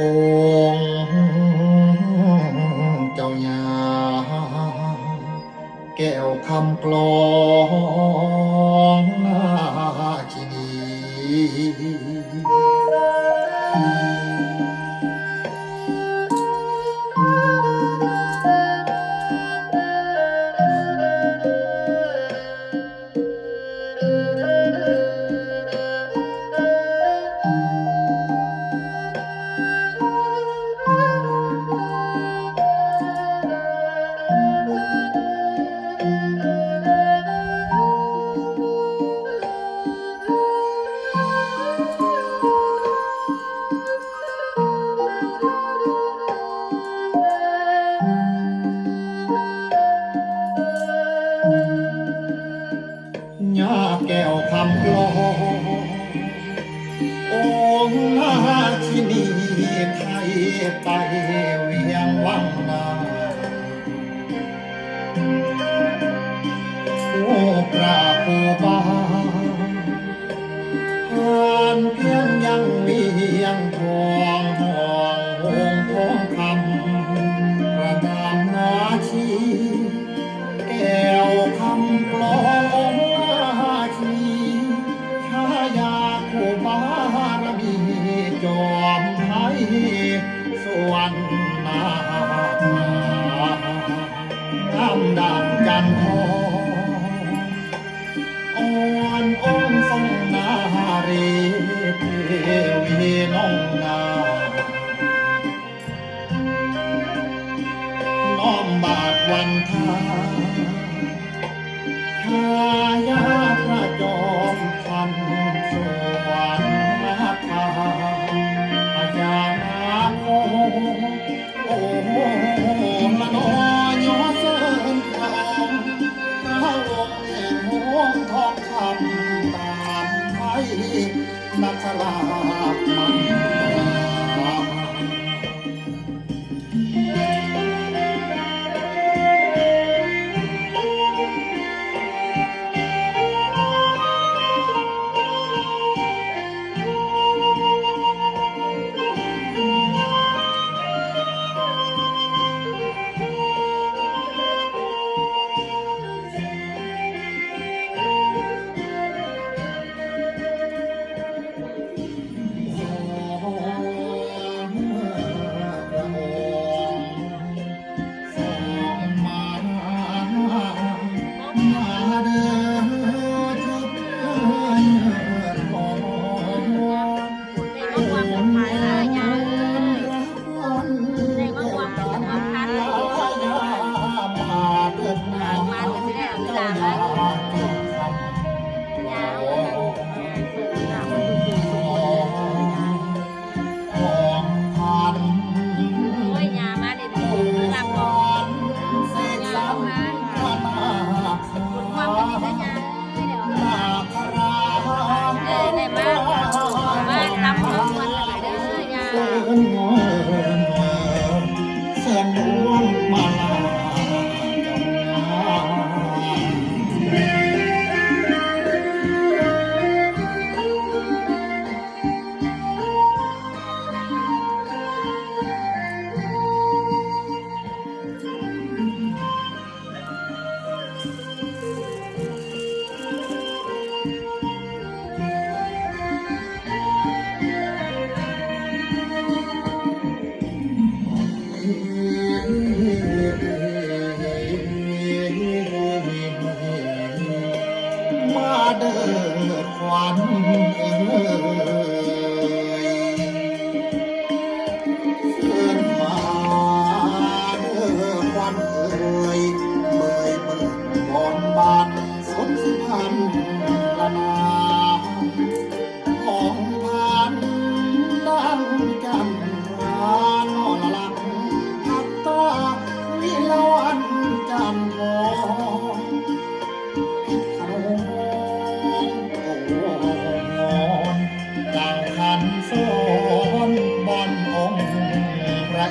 องเจ้ายาแก้วคำกลอง I'm oh, oh. ันนาน้ำดำกันทร์ man. Rock.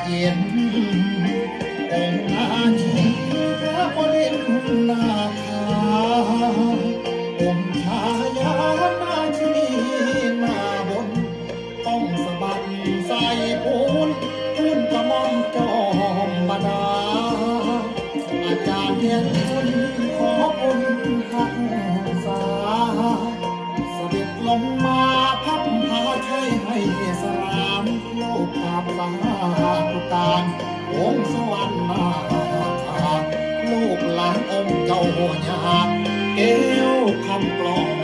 เย็นแต่งงานพระบริณนา ลมมาพัดพาใช้ให้สรามโลกกาบลาตุตานองค์สวรรค์มาทาลูกหลานองค์เจ้าหัวยาเอวคำกลอง